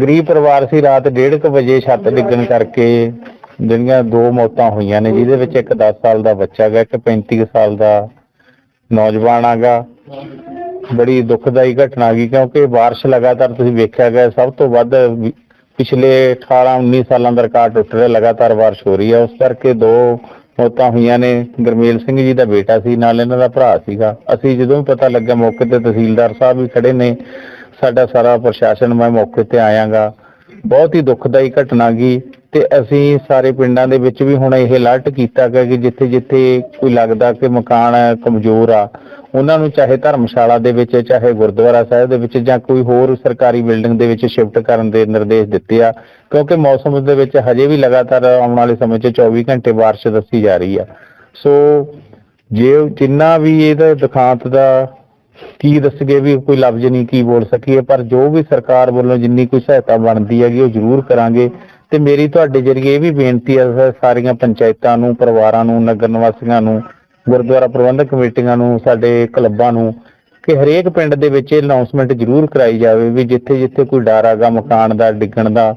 ਗਰੀਬ ਪਰਿਵਾਰ ਸੀ, ਰਾਤ 1:30 ਵਜੇ ਛੱਤ ਡਿੱਗਣ ਕਰਕੇ ਜਿਹੜੀਆਂ ਦੋ ਮੌਤਾਂ ਹੋਈਆਂ ਨੇ, ਜਿਹਦੇ ਵਿੱਚ ਇੱਕ 10 ਸਾਲ ਦਾ ਬੱਚਾ ਗਾ ਇੱਕ 35 ਸਾਲ ਦਾ ਨੌਜਵਾਨ ਆਗਾ ਬੜੀ ਦੁਖਦਾਈ ਘਟਨਾ ਗਈ ਕਿਉਂਕਿ ਬਾਰਿਸ਼ ਲਗਾਤਾਰ ਤੁਸੀਂ ਵੇਖਿਆ ਗਿਆ ਸਭ ਤੋਂ ਵੱਧ ਪਿਛਲੇ 18 19 ਸਾਲਾਂ ਦਾ ਰਿਕਾਰਡ ਟੁੱਟ ਰਿਹਾ, ਲਗਾਤਾਰ ਬਾਰਿਸ਼ ਹੋ ਰਹੀ ਹੈ। ਉਸ ਕਰਕੇ ਦੋ ਮੌਤਾਂ ਹੋਈਆਂ ਨੇ, ਗੁਰਮੇਲ ਸਿੰਘ ਜੀ ਦਾ ਬੇਟਾ ਸੀ, ਨਾਲ ਇਹਨਾਂ ਦਾ ਭਰਾ ਸੀਗਾ। ਅਸੀਂ ਜਦੋਂ ਵੀ ਪਤਾ ਲੱਗਿਆ, ਮੌਕੇ ਤੇ ਤਹਿਸੀਲਦਾਰ ਸਾਹਿਬ ਵੀ ਖੜੇ ਨੇ ਸਾਡਾ ਸਾਰਾ ਪ੍ਰਸ਼ਾਸਨ ਮੈਂ ਮੌਕੇ ਤੇ ਆਇਆਗਾ। ਬਹੁਤ ਹੀ ਦੁਖਦਾਈ ਘਟਨਾ ਗਈ ਤੇ ਅਸੀਂ ਸਾਰੇ ਪਿੰਡਾਂ ਦੇ ਵਿੱਚ ਵੀ ਹੁਣ ਇਹ ਅਲਰਟ ਕੀਤਾ ਗਿਆ ਕਿ ਜਿੱਥੇ ਜਿੱਥੇ ਕੋਈ ਲੱਗਦਾ ਕਿ ਮਕਾਨ ਕਮਜ਼ੋਰ ਆ, ਉਹਨਾਂ ਨੂੰ ਚਾਹੇ ਧਰਮਸ਼ਾਲਾ ਦੇ ਵਿੱਚ, ਚਾਹੇ ਗੁਰਦੁਆਰਾ ਸਾਹਿਬ ਦੇ ਵਿੱਚ ਜਾਂ ਕੋਈ ਹੋਰ ਸਰਕਾਰੀ ਬਿਲਡਿੰਗ ਦੇ ਵਿੱਚ ਸ਼ਿਫਟ ਕਰਨ ਦੇ ਨਿਰਦੇਸ਼ ਦਿੱਤੇ ਆ, ਕਿਉਂਕਿ ਮੌਸਮ ਦੇ ਵਿੱਚ ਹਜੇ ਵੀ ਲਗਾਤਾਰ ਆਉਣ ਵਾਲੇ ਸਮੇਂ 'ਚ 24 ਘੰਟੇ ਬਾਰਿਸ਼ ਦੱਸੀ ਜਾ ਰਹੀ ਆ। ਸੋ ਜੇ ਜਿੰਨਾ ਵੀ ਇਹਦਾ ਦੁਖਾਂਤ ਦਾ ਕੀ ਦੱਸਗੇ ਵੀ ਕੋਈ ਲਫ਼ਜ਼ ਨਹੀਂ, ਕੀ ਬੋਲ ਸਕੀਏ, ਪਰ ਜੋ ਵੀ ਸਰਕਾਰ ਵੱਲੋਂ ਜਿੰਨੀ ਕੋਈ ਸਹਾਇਤਾ ਬਣਦੀ ਹੈਗੀ, ਉਹ ਜ਼ਰੂਰ ਕਰਾਂਗੇ। ਤੇ ਮੇਰੀ ਤੁਹਾਡੇ ਜਰੀਏ ਇਹ ਵੀ ਬੇਨਤੀ ਹੈ ਸਾਰੀਆਂ ਪੰਚਾਇਤਾਂ ਨੂੰ, ਪਰਿਵਾਰਾਂ ਨੂੰ, ਨਗਰ ਨਿਵਾਸੀਆਂ ਨੂੰ, ਗੁਰਦੁਆਰਾ ਪ੍ਰਬੰਧਕ ਕਮੇਟੀਆਂ ਨੂੰ, ਸਾਡੇ ਕਲੱਬਾਂ ਨੂੰ, ਕਿ ਹਰੇਕ ਪਿੰਡ ਦੇ ਵਿੱਚ ਇਹ ਅਨਾਉਂਸਮੈਂਟ ਜ਼ਰੂਰ ਕਰਾਈ ਜਾਵੇ ਵੀ ਜਿੱਥੇ ਜਿੱਥੇ ਕੋਈ ਡਰ ਆਗਾ ਮਕਾਨ ਦਾ, ਡਿੱਗਣ ਦਾ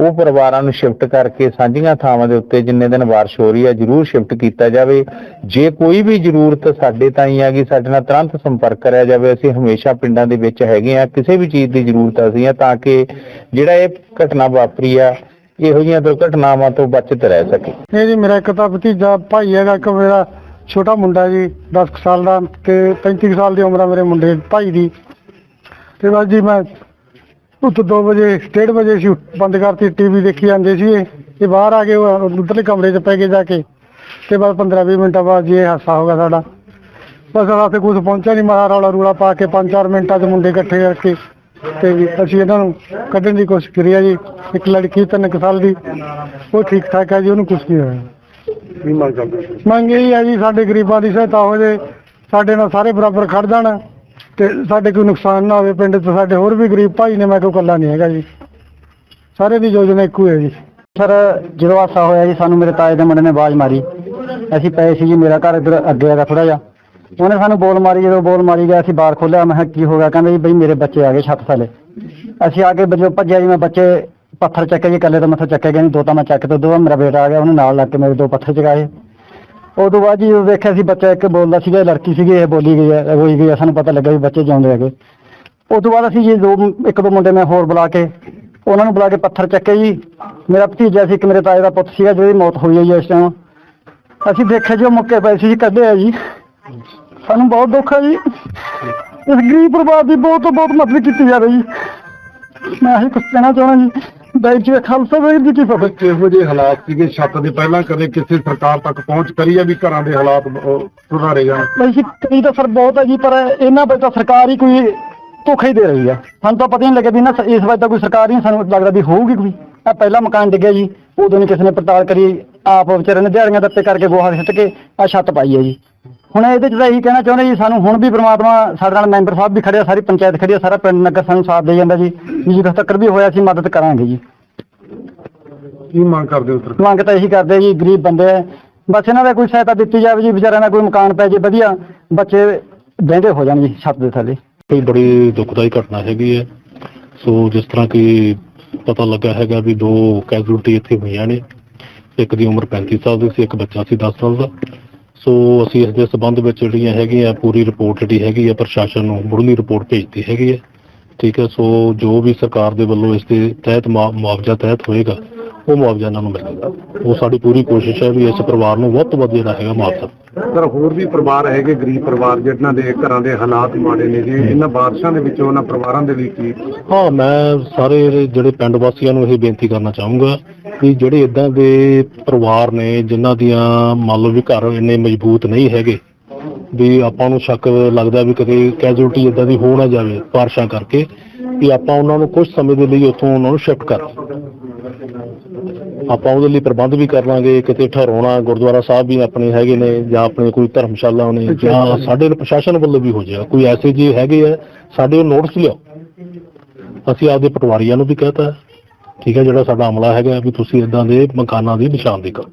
ਉਹ ਪਰਿਵਾਰਾਂ ਨੂੰ ਸ਼ਿਫਟ ਕਰਕੇ ਸਾਂਝੀਆਂ ਥਾਵਾਂ ਦੇ ਉੱਤੇ ਜਿੰਨੇ ਦਿਨ ਬਾਰਿਸ਼ ਹੋ ਰਹੀ ਹੈ, ਜ਼ਰੂਰ ਸ਼ਿਫਟ ਕੀਤਾ ਜਾਵੇ। ਜੇ ਕੋਈ ਵੀ ਜ਼ਰੂਰਤ ਸਾਡੇ ਤਾਈਂ ਹੈਗੀ, ਸਾਡੇ ਨਾਲ ਤੁਰੰਤ ਸੰਪਰਕ ਕਰਿਆ ਜਾਵੇ। ਅਸੀਂ ਹਮੇਸ਼ਾ ਪਿੰਡਾਂ ਦੇ ਵਿੱਚ ਹੈਗੇ ਆ ਕਿਸੇ ਵੀ ਚੀਜ਼ ਦੀ ਜ਼ਰੂਰਤ ਅਸੀਂ ਆ ਤਾਂ ਕਿ ਜਿਹੜਾ ਇਹ ਘਟਨਾ ਵਾਪਰੀ ਆ ਇਹੋ ਜਿਹੀਆਂ ਦੁਰਘਟਨਾਵਾਂ ਤੋਂ ਬਚਤ ਰਹਿ ਸਕੇ। ਇਹ ਜੀ ਮੇਰਾ ਇੱਕ ਤਾਂ ਭਤੀਜਾ ਭਾਈ ਹੈਗਾ, ਇੱਕ ਮੇਰਾ ਛੋਟਾ ਮੁੰਡਾ ਜੀ 10 ਸਾਲ ਦਾ ਤੇ 35 ਸਾਲ ਦੀ ਉਮਰ ਆ ਮੇਰੇ ਮੁੰਡੇ ਭਾਈ ਦੀ। ਤੇ ਬਸ ਜੀ ਮੈਂ ਉੱਤ 2 ਵਜੇ ਡੇਢ ਵਜੇ ਸੀ ਬੰਦ ਕਰਤੀ ਟੀਵੀ ਦੇਖੀ ਜਾਂਦੇ ਸੀ ਇਹ ਤੇ ਬਾਹਰ ਆ ਕੇ ਉਧਰਲੇ ਕਮਰੇ 'ਚ ਪੈ ਗਏ ਜਾ ਕੇ। ਤੇ ਬਸ 15 20 ਮਿੰਟਾਂ ਬਾਅਦ ਜੀ ਇਹ ਹਾਦਸਾ ਹੋ ਗਿਆ ਸਾਡਾ। ਬਸ ਰਾਤੇ ਕੁਝ ਪਹੁੰਚਿਆ ਨਹੀਂ ਮਾਰਾ ਰੌਲਾ ਰੂਲਾ ਪਾ ਕੇ 5-4 ਮਿੰਟਾਂ 'ਚ ਮੁੰਡੇ ਇਕੱਠੇ ਕਰਕੇ ਤੇ ਅਸੀਂ ਇਹਨਾਂ ਨੂੰ ਕੱਢਣ ਦੀ ਕੋਸ਼ਿਸ਼ ਕਰੀ ਆ ਜੀ। ਇੱਕ ਲੜਕੀ ਤਿੰਨ ਕੁ ਸਾਲ ਦੀ ਉਹ ਠੀਕ ਠਾਕ ਹੈ ਜੀ ਉਹਨੂੰ ਕੁਝ ਨਹੀਂ ਹੋਇਆ। ਕੀ ਮੰਗ ਕਰਦੇ ਮੰਗ ਇਹ ਹੈ ਜੀ ਸਾਡੇ ਗਰੀਬਾਂ ਦੀ ਸਹਾਇਤਾ ਹੋ ਜੇ ਸਾਡੇ ਨਾਲ ਸਾਰੇ ਬਰਾਬਰ ਖੜ ਜਾਣ। ਤੇ ਸਾਡੇ ਕੋਈ ਨੁਕਸਾਨ ਨਾ ਹੋਵੇ ਪਿੰਡ 'ਚ ਸਾਡੇ ਹੋਰ ਵੀ ਗਰੀਬ ਭਾਈ ਨੇ, ਮੈਂ ਕੋਈ ਇਕੱਲਾ ਨਹੀਂ ਹੈਗਾ ਜੀ। ਸਾਰੇ ਦੀ ਯੋਜਨਾ ਇੱਕੋ ਹੈ ਜੀ। ਸਰ, ਜਦੋਂ ਹਾਦਸਾ ਹੋਇਆ ਜੀ, ਸਾਨੂੰ ਮੇਰੇ ਤਾਏ ਦੇ ਮੁੰਡੇ ਨੇ ਆਵਾਜ਼ ਮਾਰੀ। ਅਸੀਂ ਪਏ ਸੀ ਜੀ, ਮੇਰਾ ਘਰ ਇੱਧਰ ਅੱਗੇ ਹੈਗਾ ਥੋੜਾ ਜਿਹਾ। ਉਹਨੇ ਸਾਨੂੰ ਬੋਲ ਮਾਰੀ, ਜਦੋਂ ਬੋਲ ਮਾਰੀ ਗਿਆ, ਅਸੀਂ ਬਾਹਰ ਖੋਲਿਆ ਮੈਂ ਕਿਹਾ, ਕੀ ਹੋ ਗਿਆ? ਕਹਿੰਦਾ ਜੀ, ਬਈ ਮੇਰੇ ਬੱਚੇ ਆ ਗਏ ਛੱਤ ਥੱਲੇ। ਅਸੀਂ ਆ ਕੇ ਜਦੋਂ ਭੱਜਿਆ ਜੀ, ਮੈਂ ਬੱਚੇ ਪੱਥਰ ਚੱਕੇ ਜੀ, ਇਕੱਲੇ ਤੋਂ ਮੱਥਾ ਚੱਕਿਆ ਗਿਆ ਨਹੀਂ ਦੋ ਤਾਂ ਮੈਂ ਚੱਕ ਤੋਂ ਦੋ, ਮੇਰਾ ਬੇਟਾ ਆ ਗਿਆ, ਉਹਨੇ ਨਾਲ ਲੱਗ ਕੇ ਮੇਰੇ ਦੋ ਪੱਥਰ ਚਗਾਏ ਉਦੋਂ ਬਾਅਦ ਜੀ ਜਦੋਂ ਸੀ ਬੱਚਾ ਇੱਕ ਬੋਲਦਾ ਸੀਗਾ ਲੜਕੀ ਸੀਗੀ, ਇਹ ਬੋਲੀ ਗਈ ਹੈ ਰੋਈ ਗਈ ਹੈ, ਸਾਨੂੰ ਪਤਾ ਲੱਗਾ ਵੀ ਬੱਚੇ ਜਿਉਂਦੇ ਹੈਗੇ। ਉਦੋਂ ਬਾਅਦ ਅਸੀਂ ਜੀ ਦੋ ਇੱਕ ਦੋ ਮੁੰਡੇ ਮੈਂ ਹੋਰ ਬੁਲਾ ਕੇ, ਉਹਨਾਂ ਨੂੰ ਬੁਲਾ ਕੇ ਪੱਥਰ ਚੱਕੇ ਜੀ। ਮੇਰਾ ਭਤੀਜਾ ਸੀ, ਇੱਕ ਮੇਰੇ ਤਾਏ ਦਾ ਪੁੱਤ ਸੀਗਾ, ਜਿਹਦੀ ਮੌਤ ਹੋਈ ਹੈ ਜੀ ਇਸ ਟਾਈਮ ਅਸੀਂ ਦੇਖਿਆ ਜੀ ਉਹ ਮੁੱਕੇ ਪਏ ਸੀ ਜੀ, ਕੱਢੇ ਆ ਜੀ। ਸਾਨੂੰ ਬਹੁਤ ਦੁੱਖ ਹੈ ਜੀ। ਇਸ ਗਰੀਬ ਪਰਿਵਾਰ ਦੀ ਬਹੁਤ ਬਹੁਤ ਮਦਦ ਕੀਤੀ ਜਾਵੇ ਜੀ। ਮੈਂ ਇਹ ਕੁਝ ਕਹਿਣਾ ਚਾਹੁੰਦਾ ਜੀ। ਦਾਇਰ ਜੀ ਖਾਲਸਾ ਵਾਹਿਗੁਰੂ ਜੀ ਕੀ ਫਤਿਹ। ਕਿਹੋ ਜਿਹੇ ਹਾਲਾਤ ਸੀਗੇ ਛੱਤ ਦੇ ਪਹਿਲਾਂ ਕਦੇ ਕਿਸੇ ਸਰਕਾਰ ਤੱਕ ਪਹੁੰਚ ਕਰੀ ਆ ਵੀ ਘਰਾਂ ਦੇ ਹਾਲਾਤ ਸੁਧਾਰੇ ਜਾਣ। ਬਈ ਜੀ ਕਈ ਤਾਂ ਸਰ ਬਹੁਤ ਹੈ ਜੀ ਪਰ ਇਹਨਾਂ ਵਿੱਚ ਤਾਂ ਸਰਕਾਰ ਹੀ ਕੋਈ ਧੋਖਾ ਹੀ ਦੇ ਰਹੀ ਆ। ਸਾਨੂੰ ਤਾਂ ਪਤਾ ਹੀ ਨਹੀਂ ਲੱਗਿਆ ਵੀ ਨਾ ਇਸ ਵਾਰ ਤਾਂ ਕੋਈ ਸਰਕਾਰ ਹੀ ਸਾਨੂੰ ਲੱਗਦਾ ਵੀ ਹੋਊਗੀ ਕੋਈ। ਆ ਪਹਿਲਾ ਮਕਾਨ ਡਿੱਗਿਆ ਜੀ ਉਦੋਂ ਨਹੀਂ ਕਿਸੇ ਨੇ ਪੜਤਾਲ ਕਰੀ ਆਪ ਵਿਚਾਰੇ ਨੇ ਦਿਹਾੜੀਆਂ ਦੱਪੇ ਕਰਕੇ ਗੋਹਾ ਸਿੱਟ ਕੇ ਆ ਛੱਤ ਪਾਈ ਹੈ ਜੀ। ਹੁਣ ਇਹਦੇ ਚ ਤਾਂ ਇਹੀ ਕਹਿਣਾ ਚਾਹੁੰਦੇ ਜੀ ਸਾਨੂੰ ਹੁਣ ਵੀ ਪ੍ਰਮਾਤਮਾ ਸਾਡੇ ਨਾਲ ਮੈਂਬਰ ਸਾਹਿਬ ਵੀ ਖੜੇ ਆ ਸਾਰੀ ਪੰਚਾਇਤ ਖੜੀ ਆ ਸਾਰਾ ਪਿੰਡ ਨਗਰ ਸਾਨੂੰ ਸਾਥ ਦੇ ਜਾਂਦਾ ਜੀ। ਵੀ ਜਦੋਂ ਤੱਕ ਵੀ ਹੋਇਆ ਸੀ ਮਦਦ ਕਰਾਂਗੇ ਜੀ। ਕੀ ਮੰਗ ਕਰਦੇ ਹੋ ਸਰਕਾਰ ਮੰਗ ਤਾਂ ਇਹੀ ਕਰਦੇ ਜੀ ਗਰੀਬ ਬੰਦੇ ਬਸ ਇਹਨਾਂ ਦਾ ਕੋਈ ਸਹਾਇਤਾ ਦਿੱਤੀ ਜਾਵੇ ਜੀ ਵਿਚਾਰਿਆਂ ਦਾ ਕੋਈ ਮਕਾਨ ਪੈ ਜੇ ਵਧੀਆ। ਬੱਚੇ ਬਹਿੰਦੇ ਹੋ ਜਾਣ ਜੀ ਛੱਤ ਦੇ ਥੱਲੇ। ਇਹ ਬੜੀ ਦੁਖਦਾਈ ਘਟਨਾ ਹੈਗੀ ਹੈ। ਸੋ ਜਿਸ ਤਰ੍ਹਾਂ ਕਿ ਪਤਾ ਲੱਗਾ ਹੈਗਾ ਵੀ ਦੋ ਕੈਜੂਅਲਟੀ ਇੱਥੇ ਹੋਈਆਂ ਨੇ। ਇੱਕ ਦੀ ਉਮਰ 35 ਸਾਲ ਦੀ ਸੀ ਇੱਕ ਬੱਚਾ ਸੀ 10 ਸਾਲ ਦਾ। ਸੋ ਅਸੀਂ ਇਸ ਦੇ ਸਬੰਧ ਵਿੱਚ ਜਿਹੜੀਆਂ ਹੈਗੀਆਂ ਪੂਰੀ ਰਿਪੋਰਟ ਜਿਹੜੀ ਹੈਗੀ ਹੈ ਪ੍ਰਸ਼ਾਸਨ ਨੂੰ ਮੁੱਢਲੀ ਰਿਪੋਰਟ ਭੇਜਤੀ ਹੈਗੀ ਹੈ ਠੀਕ ਹੈ ਸੋ ਜੋ ਵੀ ਸਰਕਾਰ ਦੇ ਵੱਲੋਂ ਇਸ ਦੇ ਤਹਿਤ ਮੁਆ- ਮੁਆਵਜ਼ਾ ਤਹਿਤ ਹੋਏਗਾ ਉਹ ਮੁਆਵਜ਼ਾ ਇਹਨਾਂ ਨੂੰ ਮਿਲੇਗਾ। ਉਹ ਸਾਡੀ ਪੂਰੀ ਕੋਸ਼ਿਸ਼ ਹੈ ਵੀ ਇਸ ਪਰਿਵਾਰ ਨੂੰ ਵੱਧ ਤੋਂ ਵੱਧ ਜਿਹੜਾ ਹੈਗਾ ਮੁਆਵਜ਼ਾ। ਸਰ ਹੋਰ ਵੀ ਪਰਿਵਾਰ ਹੈਗੇ ਗਰੀਬ ਪਰਿਵਾਰ ਜਿਨ੍ਹਾਂ ਦੇ ਘਰਾਂ ਦੇ ਹਾਲਾਤ ਮਾੜੇ ਨੇ ਜੀ ਇਹਨਾਂ ਬਾਰਿਸ਼ਾਂ ਦੇ ਵਿੱਚ ਉਹਨਾਂ ਪਰਿਵਾਰਾਂ ਦੇ ਲਈ ਕੀ ਹਾਂ ਮੈਂ ਸਾਰੇ ਜਿਹੜੇ ਪਿੰਡ ਵਾਸੀਆਂ ਨੂੰ ਇਹ ਬੇਨਤੀ ਕਰਨਾ ਚਾਹੂੰਗਾ ਕਿ ਜਿਹੜੇ ਇਦਾਂ ਦੇ ਪਰਿਵਾਰ ਨੇ, ਜਿਨ੍ਹਾਂ ਦੀਆਂ ਮੰਨ ਲਓ ਵੀ ਘਰ ਇੰਨੇ ਮਜ਼ਬੂਤ ਨਹੀਂ ਹੈਗੇ, ਵੀ ਆਪਾਂ ਨੂੰ ਸ਼ੱਕ ਲੱਗਦਾ ਵੀ ਕਦੇ ਕੈਜੂਅਲਟੀ ਇਦਾਂ ਦੀ ਹੋ ਨਾ ਜਾਵੇ ਬਾਰਿਸ਼ਾਂ ਕਰਕੇ, ਵੀ ਆਪਾਂ ਉਹਨਾਂ ਨੂੰ ਕੁਝ ਸਮੇਂ ਦੇ ਲਈ ਉੱਥੋਂ ਉਹਨਾਂ ਨੂੰ ਸ਼ਿਫਟ ਕਰ ਆਪਾਂ ਉਹਦੇ ਲਈ ਪ੍ਰਬੰਧ ਵੀ ਕਰ ਲਾਂਗੇ, ਕਿਤੇ ਠਹਿਰਾਉਣਾ, ਗੁਰਦੁਆਰਾ ਸਾਹਿਬ ਵੀ ਆਪਣੇ ਹੈਗੇ ਨੇ, ਜਾਂ ਆਪਣੇ ਕੋਈ ਧਰਮਸ਼ਾਲਾ ਨੇ, ਜਾਂ ਸਾਡੇ ਪ੍ਰਸ਼ਾਸਨ ਵੱਲੋਂ ਵੀ ਹੋ ਜਾਏਗਾ ਕੋਈ ਐਸੇ ਜੀ ਹੈਗੇ ਆ, ਸਾਡੇ ਉਹ ਨੋਟਿਸ ਲਿਆਓ। ਅਸੀਂ ਆਪਦੇ ਪਟਵਾਰੀਆਂ ਨੂੰ ਵੀ ਕਹਤਾ। ਠੀਕ ਹੈ ਜਿਹੜਾ ਸਾਡਾ ਅਮਲਾ ਹੈਗਾ ਵੀ ਤੁਸੀਂ ਇਦਾਂ ਦੇ ਮਕਾਨਾਂ ਦੀ ਨਿਸ਼ਾਨਦੇਹੀ ਕਰੋ।